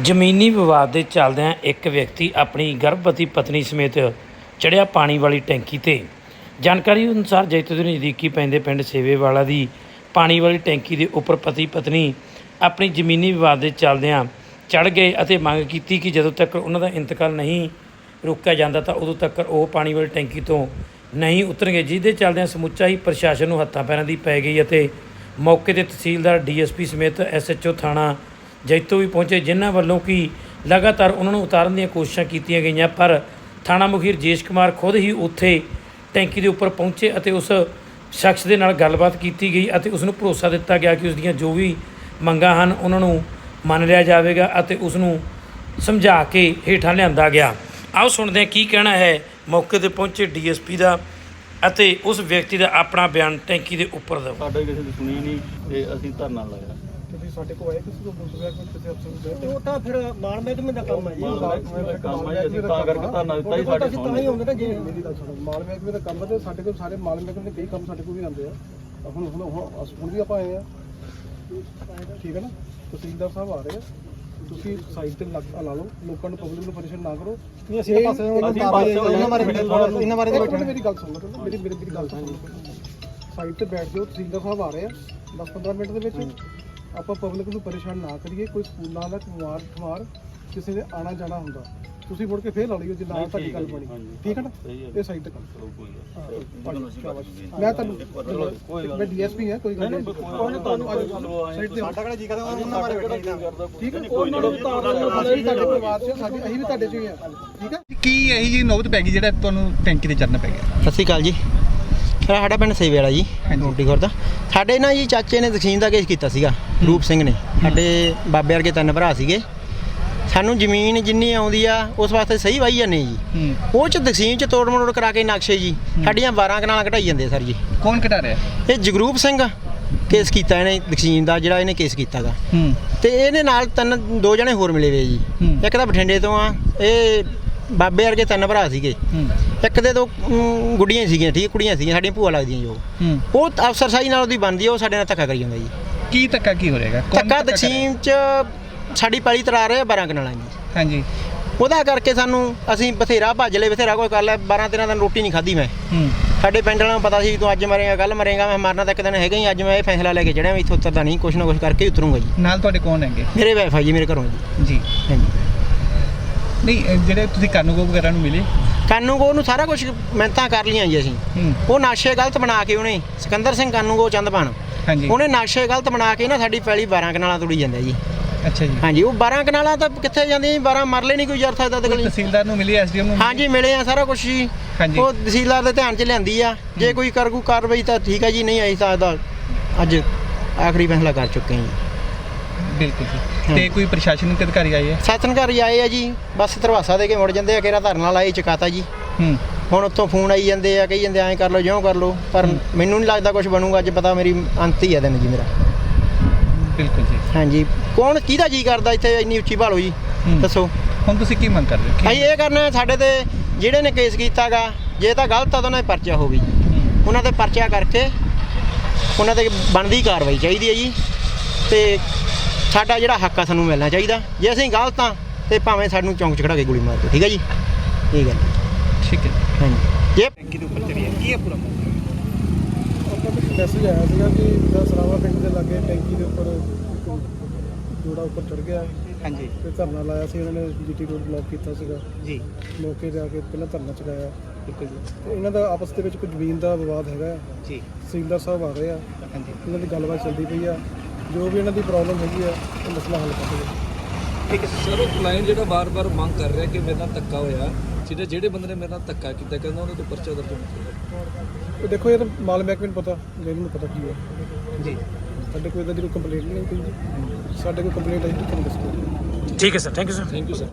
ਜ਼ਮੀਨੀ ਵਿਵਾਦ ਦੇ ਚੱਲਦਿਆਂ ਇੱਕ ਵਿਅਕਤੀ ਆਪਣੀ ਗਰਭਵਤੀ ਪਤਨੀ ਸਮੇਤ ਚੜਿਆ ਪਾਣੀ ਵਾਲੀ ਟੈਂਕੀ ਤੇ। ਜਾਣਕਾਰੀ ਅਨੁਸਾਰ ਜੈਤੋ ਦੇ ਨਜ਼ਦੀਕੀ ਪੈਂਦੇ ਪਿੰਡ ਸੇਵੇਵਾਲਾ ਦੀ ਪਾਣੀ ਵਾਲੀ ਟੈਂਕੀ ਦੇ ਉੱਪਰ ਪਤੀ ਪਤਨੀ ਆਪਣੀ ਜ਼ਮੀਨੀ ਵਿਵਾਦ ਦੇ ਚੱਲਦਿਆਂ ਚੜ ਗਏ ਅਤੇ ਮੰਗ ਕੀਤੀ ਕਿ ਜਦੋਂ ਤੱਕ ਉਹਨਾਂ ਦਾ ਇੰਤਕਾਲ ਨਹੀਂ ਰੋਕਿਆ ਜਾਂਦਾ ਤਾਂ ਉਦੋਂ ਤੱਕ ਉਹ ਪਾਣੀ ਵਾਲੀ ਟੈਂਕੀ ਤੋਂ ਨਹੀਂ ਉਤਰਨਗੇ, ਜਿਹਦੇ ਚੱਲਦਿਆਂ ਸਮੁੱਚਾ ਹੀ ਪ੍ਰਸ਼ਾਸਨ ਨੂੰ ਹੱਥਾਂ ਪੈਰਾਂ ਦੀ ਪੈ ਗਈ ਅਤੇ ਮੌਕੇ ਤੇ ਤਹਿਸੀਲਦਾਰ ਡੀਐਸਪੀ ਸਮੇਤ ਐਸਐਚਓ ਥਾਣਾ ਜੈਤੋ ਵੀ ਪਹੁੰਚੇ, ਜਿਨ੍ਹਾਂ ਵੱਲੋਂ ਕਿ ਲਗਾਤਾਰ ਉਹਨਾਂ ਨੂੰ ਉਤਾਰਨ ਦੀਆਂ ਕੋਸ਼ਿਸ਼ਾਂ ਕੀਤੀਆਂ ਗਈਆਂ, ਪਰ ਥਾਣਾ ਮੁਖੀ ਰਜੇਸ਼ ਕੁਮਾਰ ਖੁਦ ਹੀ ਉੱਥੇ ਟੈਂਕੀ ਦੇ ਉੱਪਰ ਪਹੁੰਚੇ ਅਤੇ ਉਸ ਸ਼ਖਸ ਦੇ ਨਾਲ ਗੱਲਬਾਤ ਕੀਤੀ ਗਈ ਅਤੇ ਉਸ ਨੂੰ ਭਰੋਸਾ ਦਿੱਤਾ ਗਿਆ ਕਿ ਉਸ ਦੀਆਂ ਜੋ ਵੀ ਮੰਗਾਂ ਹਨ, ਉਹਨਾਂ ਨੂੰ ਮੰਨ ਲਿਆ ਜਾਵੇਗਾ ਅਤੇ ਉਸ ਨੂੰ ਸਮਝਾ ਕੇ ਹੇਠਾਂ ਲਿਆਂਦਾ ਗਿਆ। ਆਓ ਸੁਣਦੇ ਹਾਂ ਕੀ ਕਹਿਣਾ ਹੈ ਮੌਕੇ ਤੇ ਪਹੁੰਚੇ ਡੀਐਸਪੀ ਦਾ ਅਤੇ ਉਸ ਵਿਅਕਤੀ ਦਾ ਆਪਣਾ ਬਿਆਨ ਟੈਂਕੀ ਦੇ ਉੱਪਰ ਦਾ। ਸਾਡੇ ਕਿਸੇ ਦੀ ਸੁਣੀ ਨਹੀਂ ਤੇ ਅਸੀਂ ਧਰਨਾ ਲਾਇਆ। ਸਾਡੇ ਕੋਲ ਆਏ ਕਿਸੇ ਤੋਂ ਪੁੱਛ ਲਿਆ ਕੋਈ ਕਿਸੇ ਅਫਸਰ ਨੂੰ ਉਹ ਤਾਂ ਫਿਰ ਮਾਲ ਮਹਿਕਮੇ ਦਾ ਕੰਮ ਹੈ ਜੀ। ਕੰਮ ਹੈ, ਅਸੀਂ ਤਾਂ ਕਰਕੇ ਧਰਨਾ ਦਿੱਤਾ ਜੀ, ਸਾਡੇ ਅਸੀਂ ਤਾਂ ਹੀ ਹੁੰਦੇ ਨਾ ਜੇ। ਮੇਰੀ ਗੱਲ ਸੁਣੋ ਮਾਲ ਮਹਿਕਮੇ ਦਾ ਕੰਮ ਹੈ ਤੇ ਸਾਡੇ ਕੋਲ ਸਾਰੇ ਮਾਲ ਮਹਿਕਮੇ ਦੇ ਕਈ ਕੰਮ ਸਾਡੇ ਕੋਲ ਵੀ ਆਉਂਦੇ ਆ। ਹੁਣ ਹੁਣ ਹੁਣ ਵੀ ਆਪਾਂ ਆਏ ਆ। ਠੀਕ ਹੈ ਨਾ? ਤਹਿਸੀਲਦਾਰ ਸਾਹਿਬ ਆ ਰਹੇ ਆ। ਤੁਸੀਂ ਸਾਈਡ ਤੇ ਲੱਗ ਲਾ ਲਓ। ਲੋਕਾਂ ਨੂੰ ਪਬਲਿਕ ਨੂੰ ਪਰੇਸ਼ਾਨ ਨਾ ਕਰੋ। ਨਹੀਂ ਅਸੀਂ ਤਾਂ ਪਾਸੇ ਇਹਨਾਂ ਬਾਰੇ ਇਹਨਾਂ ਬਾਰੇ ਮਿੰਟ ਮੇਰੀ ਗੱਲ ਸੁਣ ਲਓ ਮੇਰੀ ਮੇਰੀ ਗੱਲ ਸੁਣ। ਲਓ ਸਾਈਡ ਤੇ ਬੈਠ ਜਾਓ। ਤਹਿਸੀਲਦਾਰ ਸਾਹਿਬ ਆ ਰਹੇ ਆ। 10-15 ਮਿੰਟ ਦੇ ਵਿੱਚ। ਆਪਾਂ ਪਬਲਿਕ ਨੂੰ ਪਰੇਸ਼ਾਨ ਨਾ ਕਰੀਏ ਕੋਈ ਸਕੂਲਾਂ ਦਾ ਕੁਮਾਰ ਠਮਾਰ ਕਿਸੇ ਨੇ ਆਣਾ ਜਾਣਾ ਹੁੰਦਾ ਤੁਸੀਂ ਮੁੜ ਕੇ ਫੇਰ ਲਾ ਲਈਓ ਜੇ ਨਾ ਨਹੀਂ, ਤੁਹਾਡੀ ਗੱਲ ਬਣੀ। ਠੀਕ ਹੈ ਨਾ। ਇਹ ਸਾਈਡ ਤੇ ਕੰਮ ਚਲੋ ਕੋਈ। ਮੈਂ ਤੁਹਾਨੂੰ ਕੋਈ ਮੈਂ ਡੀਐਸਪੀ ਹਾਂ ਕੋਈ ਗੱਲ ਨਹੀਂ, ਕੋਈ ਸਾਈਡ ਤੇ। ਸਾਡਾ ਕਿਹੜਾ ਜੀ ਕਰਦਾ ਉਹਨਾਂ ਬਾਰੇ ਬੈਠੇ ਠੀਕ ਹੈ ਉਹਨਾਂ ਨੂੰ ਉਤਾਰ ਲਓ ਅਸੀਂ ਵੀ ਤੁਹਾਡੇ ਪਰਿਵਾਰ ਚ ਸਾਡੀ ਅਸੀਂ ਵੀ ਤੁਹਾਡੇ ਚ ਹੀ ਹਾਂ। ਠੀਕ ਹੈ? ਕੀ ਇਹੀ ਜੀ ਨੌਬਤ ਪੈ ਗਈ ਜਿਹੜਾ ਤੁਹਾਨੂੰ ਟੈਂਕੀ ਤੇ ਚੜਨਾ ਪੈ ਗਿਆ? ਸਤਿ ਸ਼੍ਰੀ ਅਕਾਲ ਜੀ। ਇਹ ਸਾਡਾ ਪਿੰਡ ਸੇਵੇ ਵਾਲਾ ਜੀ। ਮੋਟੀ ਖੁਰਦ। ਸਾਡੇ ਨਾ ਜੀ ਚਾਚੇ ਨੇ ਤਕਸੀਮ ਦਾ ਕੇਸ ਕੀਤਾ ਸੀਗਾ ਰੂਪ ਸਿੰਘ ਨੇ। ਸਾਡੇ ਬਾਬੇ ਵਰਗੇ ਤਿੰਨ ਭਰਾ ਸੀਗੇ। ਸਾਨੂੰ ਜ਼ਮੀਨ ਜਿੰਨੀ ਆਉਂਦੀ ਆ ਉਸ ਵਾਸਤੇ ਸਹੀ ਵਾਈ ਜਾਂਦੇ ਜੀ। ਉਹ ਚ ਤਕਸੀਮ ਚ ਤੋੜ ਮੋੜ ਕਰਾ ਕੇ ਨਕਸ਼ੇ ਜੀ ਸਾਡੀਆਂ 12 ਕਨਾਲਾਂ ਘਟਾਈ ਜਾਂਦੇ ਸਰ ਜੀ। ਕੌਣ ਘਟਾ ਰਿਹਾ? ਇਹ ਜਗਰੂਪ ਸਿੰਘ ਕੇਸ ਕੀਤਾ ਇਹਨੇ ਤਕਸੀਮ ਦਾ ਜਿਹੜਾ ਇਹਨੇ ਕੇਸ ਕੀਤਾਗਾ। ਹੂੰ। ਤੇ ਇਹਦੇ ਨਾਲ ਤਿੰਨ ਦੋ ਜਣੇ ਹੋਰ ਮਿਲੇ ਵੇ ਜੀ। ਇੱਕ ਤਾਂ ਬਠਿੰਡੇ ਤੋਂ ਆ ਇਹ ਬਾਬੇ ਵਰਗੇ ਤਿੰਨ ਭਰਾ ਸੀਗੇ। ਇੱਕ ਦੇ ਦੋ ਅਮ, ਗੁੱਡੀਆਂ ਸੀਗੀਆਂ ਠੀਕ ਹੈ, ਕੁੜੀਆਂ ਸੀਗੀਆਂ ਸਾਡੀਆਂ ਭੂਆ ਲੱਗਦੀਆਂ ਜੋ ਹੂੰ। ਉਹ ਅਫਸਰਸ਼ਾਹੀ ਨਾਲ ਉਹਦੀ ਬਣਦੀ ਆ ਉਹ ਸਾਡੇ ਨਾਲ ਧੱਕਾ ਕਰੀ ਜਾਂਦਾ ਜੀ। ਕੀ ਧੱਕਾ ਕੀ ਹੋ ਰਿਹਾਗਾ ਧੱਕਾ ਤਕਸੀਮ ਚ ਸਾਡੀ ਪੈਲੀ ਤਰਾ ਰਹੇ 12 ਕਨਾਲਾਂ ਜੀ। ਹਾਂਜੀ। ਉਹਦਾ ਕਰਕੇ ਸਾਨੂੰ ਅਸੀਂ ਬਥੇਰਾ ਭੱਜ ਲਏ ਬਥੇਰਾ ਕੋਈ ਕਰ ਲਿਆ 12 13 ਦਿਨ ਰੋਟੀ ਨਹੀਂ ਖਾਧੀ ਮੈਂ। ਹੂੰ। ਸਾਡੇ ਪਿੰਡ ਵਾਲਿਆਂ ਨੂੰ ਪਤਾ ਸੀ ਤੂੰ ਅੱਜ ਮਰੇਗਾ ਕੱਲ ਮਰੇਗਾ ਮੈਂ ਮਰਨਾ ਤਾਂ ਇੱਕ ਦਿਨ ਹੈਗਾ ਹੀ ਅੱਜ ਮੈਂ ਇਹ ਫੈਸਲਾ ਲੈ ਕੇ ਚੜਿਆ ਵੀ ਇੱਥੋਂ ਉਤਰਦਾ ਨਹੀਂ ਕੁਛ ਨਾ ਕੁਛ ਕਰਕੇ ਹੀ ਉਤਰੂੰਗਾ ਜੀ। ਨਾਲ ਤੁਹਾਡੇ ਕੌਣ ਹੈਗੇ? ਮੇਰੇ ਵਾਈਫਾਈ ਜੀ ਮੇਰੇ ਘਰੋਂ ਜੀ। ਜੀ। ਹਾਂਜੀ। ਨਹੀਂ ਜਿਹੜੇ ਤੁਸੀਂ ਕਾਨੂੰਗੋ ਵਗੈਰਾ ਨੂੰ ਮਿਲੇ? ਕਾਨੂੰਗੋ ਨੂੰ ਸਾਰਾ ਕੁਝ ਮਿਹਨਤਾਂ ਕਰ ਲੀਆਂ ਜੀ ਅਸੀਂ। ਉਹ ਨਾਸ਼ੇ ਗਲਤ ਬਣਾ ਕੇ ਉਹਨੇ ਸਿਕੰਦਰ ਸਿੰਘ ਕਾਨੂੰਗੋ ਚੰਦਪਾਨ ਹਾਂਜੀ। ਉਹਨੇ ਨਾਸ਼ੇ ਗਲਤ ਬਣਾ ਕੇ ਨਾ ਸਾਡੀ ਪੈਲੀ 12 ਕਨਾਲਾਂ ਤੁੜੀ ਜਾਂਦਾ ਜੀ। ਅੱਛਾ ਜੀ। ਹਾਂਜੀ ਉਹ 12 ਕਨਾਲਾਂ ਤਾਂ ਕਿੱਥੇ ਜਾਂਦੀਆਂ ਜੀ? 12 ਮਰਲੇ ਨਹੀਂ ਕੋਈ ਜਰ ਸਕਦਾ ਤੇ ਗਲੀ। ਤਹਿਸੀਲਦਾਰ ਨੂੰ ਮਿਲੀ ਐਸਡੀਐਮ ਨੂੰ? ਹਾਂਜੀ ਮਿਲੇ ਆ ਸਾਰਾ ਕੁਝ ਜੀ। ਹਾਂਜੀ। ਉਹ ਤਹਿਸੀਲਦਾਰ ਦੇ ਧਿਆਨ 'ਚ ਲਿਆਂਦੀ ਆ। ਜੇ ਕੋਈ ਕਰਗੂ ਕਾਰਵਾਈ ਤਾਂ ਠੀਕ ਹੈ ਜੀ ਨਹੀਂ ਆਈ ਇਹਦਾ ਅੱਜ ਆਖਰੀ ਫੈਸਲਾ ਕਰ ਚੁੱਕੇ ਹਾਂ ਜੀ। ਬਿਲਕੁਲ ਜੀ। ਤੇ ਕੋਈ ਪ੍ਰਸ਼ਾਸਨਿਕ ਅਧਿਕਾਰੀ ਆਏ ਹੈ ਸਤਨਗਰੀ ਆਏ ਆ ਜੀ। ਬਸ ਧਰਵਾਸਾ ਦੇ ਕੇ ਮੁੜ ਜਾਂਦੇ ਆ ਕਿਹੜਾ ਧਰਨਾ ਲਾਏ ਚਕਾਤਾ ਜੀ। ਹੂੰ। ਹੁਣ ਉੱਥੋਂ ਫੋਨ ਆਈ ਜਾਂਦੇ ਆ ਕਹੀ ਜਾਂਦੇ ਐਂ ਕਰ ਲਓ ਜਿਉਂ ਕਰ ਲਓ। ਪਰ ਮੈਨੂੰ ਨਹੀਂ ਲੱਗਦਾ ਕੁਝ ਬਣੂਗਾ ਅੱਜ ਪਤਾ ਮੇਰੀ ਅੰਤ ਹੀ ਆ ਦਿਨ ਜੀ ਮੇਰਾ। ਬਿਲਕੁਲ ਜੀ। ਹਾਂਜੀ। ਕੌਣ ਕਿਹਦਾ ਜੀ ਕਰਦਾ ਇੱਥੇ ਇੰਨੀ ਉੱਚੀ ਭਾਲੋ ਜੀ? ਹੂੰ। ਦੱਸੋ। ਹੁਣ ਤੁਸੀਂ ਕੀ ਮੰਗ ਕਰ ਰਹੇ ਹੋ? ਕੀ- ਅਸੀਂ ਇਹ ਕਰਨਾ ਸਾਡੇ ਤੇ ਜਿਹੜੇ ਨੇ ਕੇਸ ਕੀਤਾਗਾ ਜੇ ਤਾਂ ਗਲਤ ਆ ਤਾਂ ਉਹਨਾਂ 'ਤੇ ਪਰਚਾ ਹੋਵੇ ਜੀ। ਹੂੰ। ਉਹਨਾਂ ਤੇ ਪਰਚਾ ਕਰਕੇ ਉਹਨਾਂ ਤੇ ਬਣਦੀ ਕਾਰਵਾਈ ਚਾਹੀਦੀ ਹੈ ਜੀ। ਤੇ ਸਾਡਾ ਜਿਹੜਾ ਹੱਕ ਆ ਸਾਨੂੰ ਮਿਲਣਾ ਚਾਹੀਦਾ। ਜੇ ਅਸੀਂ ਗਲਤ ਆ ਤੇ ਭਾਵੇਂ ਸਾਨੂੰ ਚੌਂਕ 'ਚ ਖੜਾ ਕੇ ਗੋਲੀ ਮਾਰ ਦਿਓ ਠੀਕ ਹੈ ਜੀ? ਠੀਕ ਹੈ ਠੀਕ ਹੈ ਹਾਂਜੀ। ਜੇ ਟੈਂਕੀ ਦੇ ਉੱਪਰ ਚੜੀ ਹੈ ਕੀ ਹੈ ਪੂਰਾ ਮੈਸੇਜ ਆਇਆ ਸੀਗਾ ਕਿ ਜਿਹੜਾ ਸਰਾਵਾ ਪਿੰਡ ਦੇ ਲਾਗੇ ਟੈਂਕੀ ਦੇ ਉੱਪਰ ਜੋੜਾ ਉੱਪਰ ਚੜ ਗਿਆ। ਹਾਂਜੀ। ਤੇ ਧਰਨਾ ਲਾਇਆ ਸੀ ਉਹਨਾਂ ਨੇ ਜੀਟੀ ਰੋਡ ਬਲੌਕ ਕੀਤਾ ਸੀਗਾ। ਜੀ। ਮੌਕੇ ਆ ਕੇ ਪਹਿਲਾਂ ਧਰਨਾ ਚੁਕਾਇਆ ਬਿਲਕੁਲ ਜੀ। ਤੇ ਇਹਨਾਂ ਦਾ ਆਪਸ ਦੇ ਵਿੱਚ ਕੋਈ ਜ਼ਮੀਨ ਦਾ ਵਿਵਾਦ ਹੈਗਾ। ਜੀ। ਤਹਿਸੀਲਦਾਰ ਸਾਹਿਬ ਆ ਰਹੇ ਆ। ਹਾਂਜੀ। ਇਹਨਾਂ ਦੀ ਗੱਲਬਾਤ ਚੱਲਦੀ ਪਈ ਆ। ਜੋ ਵੀ ਇਹਨਾਂ ਦੀ ਪ੍ਰੋਬਲਮ ਹੈਗੀ ਆ ਉਹ ਮਸਲਾ ਹੱਲ ਕਰ ਦੇਵੇ। ਠੀਕ ਹੈ ਸਰ ਉਹ ਕਲਾਇੰਟ ਜਿਹੜਾ ਬਾਰ-ਬਾਰ ਮੰਗ ਕਰ ਰਿਹਾ ਕਿ ਮੇਰੇ ਨਾਲ ਧੱਕਾ ਹੋਇਆ ਜਿਹੜੇ ਜਿਹੜੇ ਬੰਦੇ ਨੇ ਮੇਰੇ ਨਾਲ ਧੱਕਾ ਕੀਤਾ ਕਹਿੰਦਾ ਉਹਦੇ ਤੋਂ ਪਰਚਾ ਦਰਜ ਹੋਣਾ ਚਾਹੀਦਾ। ਇਹ ਦੇਖੋ ਇਹ ਤਾਂ ਮਾਲ ਮਹਿਕਮੇ ਨੂੰ ਪਤਾ ਮੈਨੂੰ ਨਹੀਂ ਪਤਾ ਕੀ ਹੈ। ਜੀ। ਸਾਡੇ ਕੋਈ ਇਦਾਂ ਦੀ ਕੋਈ ਕੰਪਲੇਂਟ ਨਹੀਂ ਕੋਈ ਸਾਡੇ ਕੋਈ ਕੰਪਲੇਂਟ ਆਈ ਤੁਹਾਨੂੰ ਦੱਸੋ ਠੀਕ ਹੈ sir thank you sir thank you sir